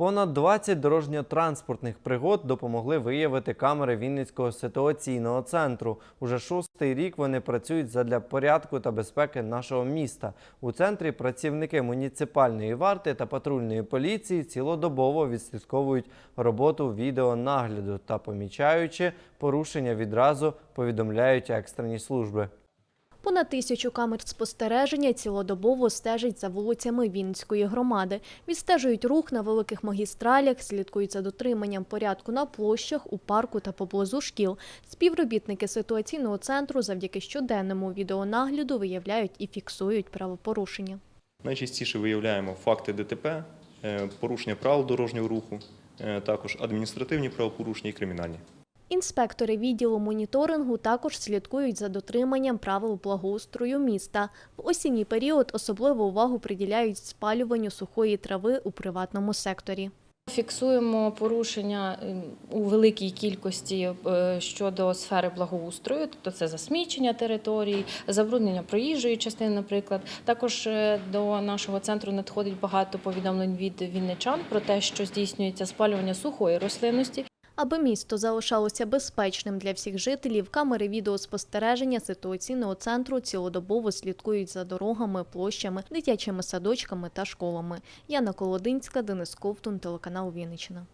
Понад 20 дорожньо-транспортних пригод допомогли виявити камери Вінницького ситуаційного центру. Уже шостий рік вони працюють задля порядку та безпеки нашого міста. У центрі працівники муніципальної варти та патрульної поліції цілодобово відслідковують роботу відеонагляду та, помічаючи порушення, відразу повідомляють екстрені служби. Понад тисячу камер спостереження цілодобово стежать за вулицями Вінницької громади. Відстежують рух на великих магістралях, слідкують за дотриманням порядку на площах, у парку та поблизу шкіл. Співробітники ситуаційного центру завдяки щоденному відеонагляду виявляють і фіксують правопорушення. Найчастіше виявляємо факти ДТП, е, порушення правил дорожнього руху, е, також адміністративні правопорушення і кримінальні. Інспектори відділу моніторингу також слідкують за дотриманням правил благоустрою міста. В осінній період особливу увагу приділяють спалюванню сухої трави у приватному секторі. Фіксуємо порушення ем, у великій кількості е, щодо сфери благоустрою, тобто це засмічення територій, забруднення проїжджої частини, наприклад. Також е, до нашого центру надходить багато повідомлень від вінничан про те, що здійснюється спалювання сухої рослинності. Аби місто залишалося безпечним для всіх жителів, камери відеоспостереження ситуаційного центру цілодобово слідкують за дорогами, площами, дитячими садочками та школами. Яна Колодинська, Денис Ковтун, телеканал Вінниччина.